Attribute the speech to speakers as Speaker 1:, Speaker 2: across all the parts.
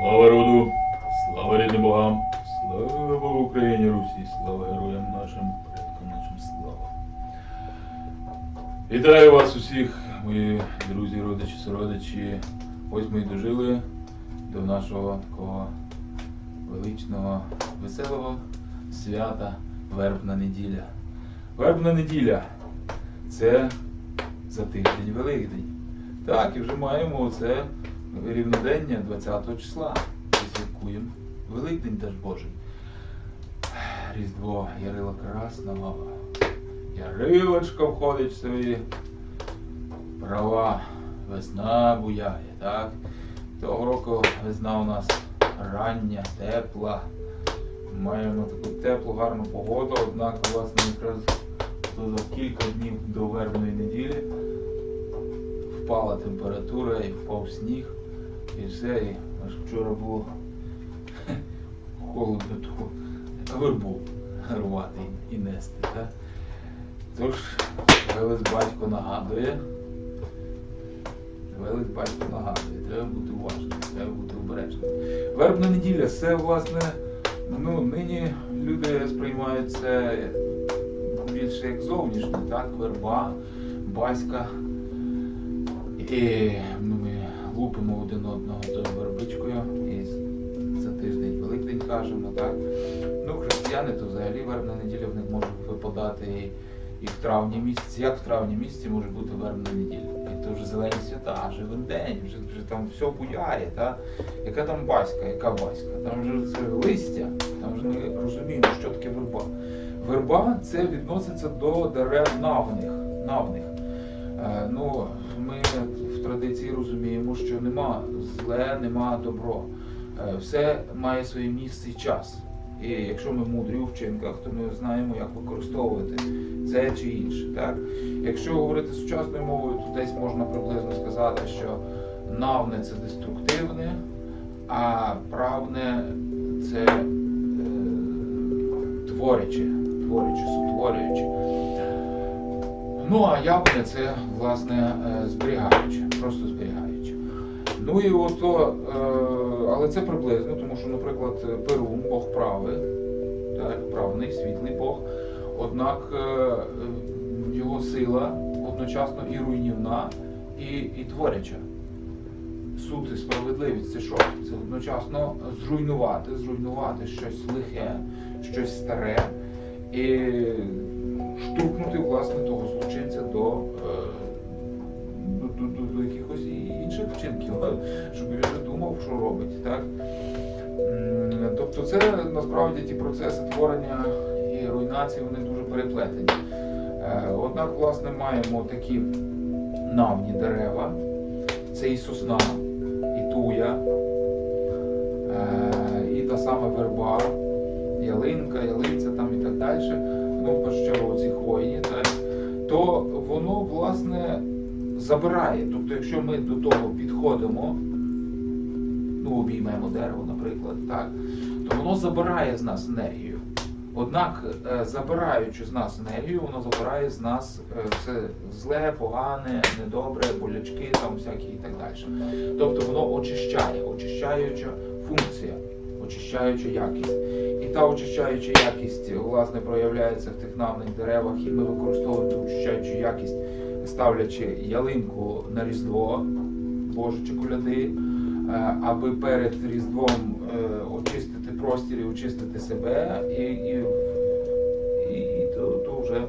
Speaker 1: Слава роду, слава рідним богам, слава Україні Русі, слава героям нашим, предкам нашим слава. Вітаю вас усіх, мої друзі, родичі, сородичі. Ось ми й дожили до нашого такого величного, веселого свята Вербна неділя. Вербна неділя це за тиждень Великдень. Так, і вже маємо це рівнодення 20 числа. І святкуємо Великдень теж Божий. Різдво Ярила Красного. Ярилочка входить в свої права. Весна буяє, так? Того року весна у нас рання, тепла. Маємо таку теплу, гарну погоду, однак, власне, якраз за кілька днів до вербної неділі впала температура і впав сніг, і все, аж вчора було холодно ту вербу рвати і нести. Так? Тож, Велес батько нагадує. Велес батько нагадує, треба бути уважним, треба бути обережним. Вербна неділя це, власне, ну, нині люди сприймають це більше як зовнішнє, так? Верба, батька. І лупимо один одного тою вербичкою і за тиждень Великдень кажемо, так? Ну, християни то взагалі вербна неділя в них може випадати і, і в травні місяці. Як в травні місяці може бути вербна неділя? І то вже зелені свята, вже день, вже, вже там все буяє, так? Яка там баська, яка баська? Там вже це листя, там вже ми розуміємо, що таке верба. Верба це відноситься до дерев навних. навних. Е, Ну, ми в традиції розуміємо, що нема зле, нема добро. Е, Все має своє місце і час. І якщо ми мудрі у вчинках, то ми знаємо, як використовувати це чи інше. Так? Якщо говорити сучасною мовою, то десь можна приблизно сказати, що навне це деструктивне, а правне це е, творяче, творяче, сотворююче. Ну, а яблуня це, власне, е, зберігаюче, просто зберігаюче. Ну і ото, е, але це приблизно, тому що, наприклад, Перун, Бог прави, так, правний, світлий Бог, однак е, його сила одночасно і руйнівна, і, і творяча. Суд і справедливість це що? Це одночасно зруйнувати, зруйнувати щось лихе, щось старе і штовхнути власне того злочинця до, е, до, до, до, до якихось інших вчинків, щоб він не думав, що робить. Так? Тобто це насправді ті процеси творення і руйнації вони дуже переплетені. Е, Однак, власне, маємо такі навні дерева, це і сосна, і туя, е, і та сама верба, ялинка, ялиця там і так далі, ну, в хвойні, так, то воно, власне, забирає. Тобто, якщо ми до того підходимо, ну, обіймемо дерево, наприклад, так, то воно забирає з нас енергію. Однак, е, забираючи з нас енергію, воно забирає з нас е, все зле, погане, недобре, болячки, там всякі і так далі. Тобто воно очищає, очищаюча функція, очищаюча якість. І та очищаюча якість власне проявляється в тих навних деревах, і ми використовуємо ту очищаючу якість, ставлячи ялинку на різдво, Боже чи коляди, е, аби перед різдвом е, очистити простір і очистити себе, і, і, і, і то, то вже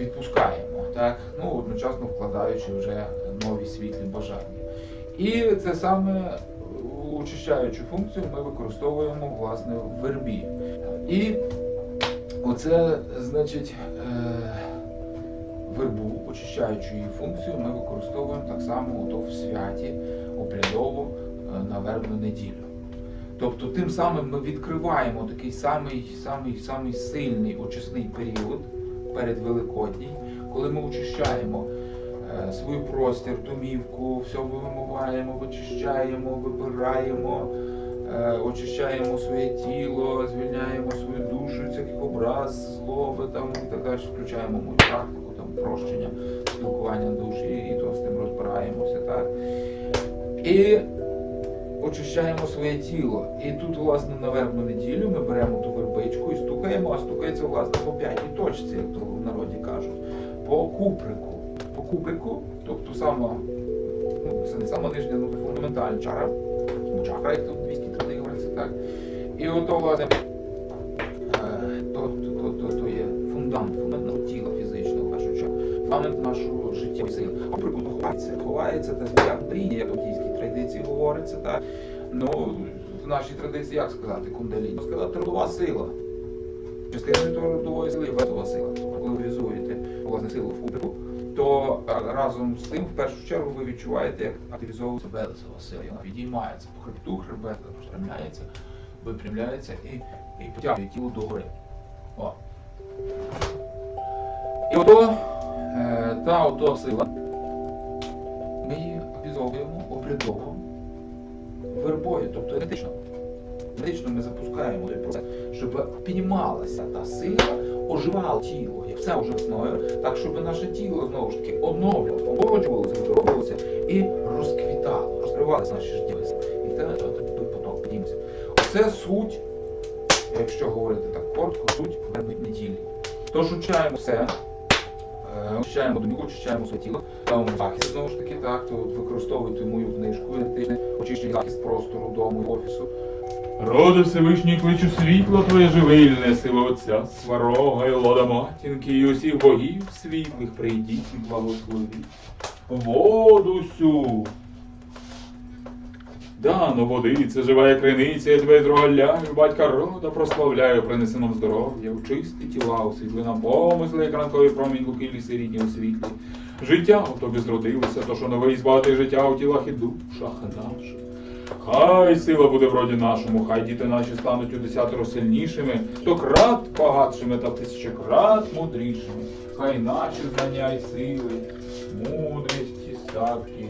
Speaker 1: відпускаємо, так? Ну, одночасно вкладаючи вже нові світлі бажання. І це саме очищаючу функцію ми використовуємо власне в вербі. І оце, значить, е, вербу, очищаючу її функцію, ми використовуємо так само ото в святі обрядово е, на вербну неділю. Тобто тим самим ми відкриваємо такий самий, самий, самий сильний очисний період перед Великодній, коли ми очищаємо свій простір, домівку, все вимиваємо, вичищаємо, вибираємо, е, очищаємо своє тіло, звільняємо свою душу, всяких образ, злоби там і так далі, включаємо мою практику, там прощення, спілкування душі, і то з тим розбираємося, так. І очищаємо своє тіло. І тут, власне, на вербну неділю ми беремо ту вербичку і стукаємо, а стукається, власне, по п'ятій точці, як то в народі кажуть, по куприку. По куприку, тобто сама, ну, це не сама нижня, ну фундаментальна чара, ну, чакра, як тут 200 туди говориться, так. І ото, власне, е, то, то, то, то, є фундамент, фундамент нашого тіла фізичного, першу чергу, фундамент нашого життя сили. Куприку то ховається, ховається, та як бріння, як в буддійській традиції говориться, так. Ну, в нашій традиції як сказати, кундаліні? Сказати родова сила. Частиною того родової сили родова сила. Коли ви візуєте власне силу в кубрику, то е, разом з тим, в першу чергу, ви відчуваєте, як активізовується белесова сила. Вона підіймається по хребту, хребет розпрямляється, випрямляється і, і потягує тіло догори. О. І ото е, та ото сила. Ми її активізовуємо обрядово вербою, тобто енергетично. Енергетично ми запускаємо той процес, щоб піднімалася та сила, оживало тіло, як все вже весною, так щоб наше тіло знову ж таки оновлювалося, омолоджувалося, здоровилося і розквітало, розкривалися наші життєві сили. І той поток підніметься. Оце суть, якщо говорити так коротко, суть вербної неділі. Тож учаємо все. Е, Очищаємо домівку, очищаємо своє тіло, ставимо захист знову ж таки, так, то використовуйте мою книжку енергетичний очищений захист простору, дому, офісу.
Speaker 2: Роди Всевишній кличу світло твоє живильне, сило Отця, сварога і лода матінки, і усіх богів світлих прийдіть і благословіть. Воду сю. Дано води, це жива як криниця, я тебе зрогаляю, батька рода прославляю, принеси нам здоров'я, в чисті тіла, освітли нам помисли, як ранковий промінь луки ліси рідні у світлі. Життя в тобі зродилося, то що новий збагатий життя у тілах і душах наших. Хай сила буде в роді нашому, хай діти наші стануть у десятеро сильнішими, стократ багатшими та тисячократ мудрішими. Хай наші знання й сили, мудрість і статки,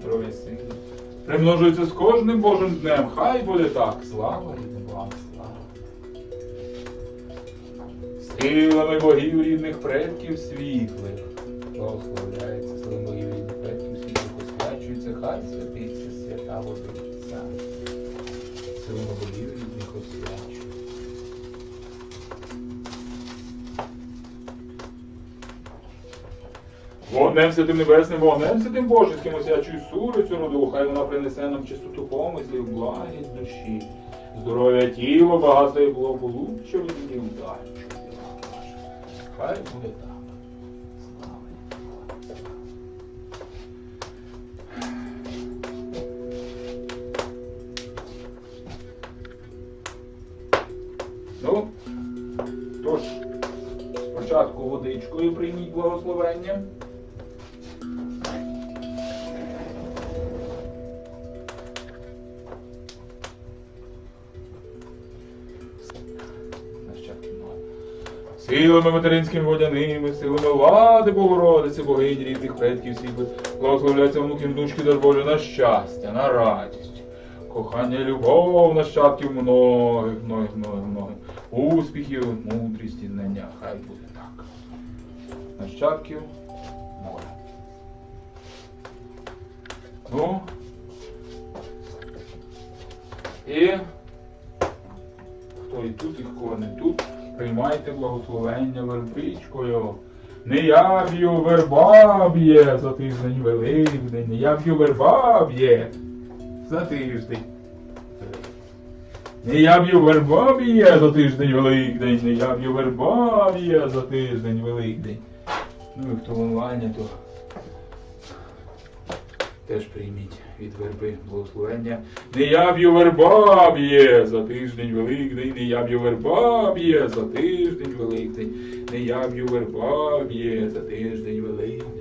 Speaker 2: здоров'я сили. Примножується з кожним Божим днем. Хай буде так. Слава рідним вам, слава. Силами богів рідних предків світлих. Благословляється силами хай святиться свята водиця. Силами богів рідних освячується. Вогнем святим небесним, вогнем святим божеським освячуй сурицю роду, хай вона принесе нам чистоту помислів, благість душі, здоров'я тіла, багатство і удачі. в ділах наших. Хай буде так. Водичкою прийміть благословення. Силами материнськими водяними, силами влади Богородиці, богинь рідних предків світлих, благословляються внуки внучки, дар Боже, на щастя, на радість, кохання, любов, нащадків многих, многих, многих, многих, успіхів, мудрість і знання. Хай буде так. Нащадків море. Ну. І хто і тут, і кого не тут, приймайте благословення вербичкою. Не я б'ю верба б'є за тиждень великдень, не я б'ю верба б'є за тиждень. Не я б'ю верба б'є за тиждень великдень, не я б'ю верба б'є за тиждень великдень. Ну і хто в онлайні, то теж прийміть від верби благословення. Не я б'ю верба б'є за тиждень великдень, не я б'ю верба б'є за тиждень великдень, не я б'ю верба б'є за тиждень великдень,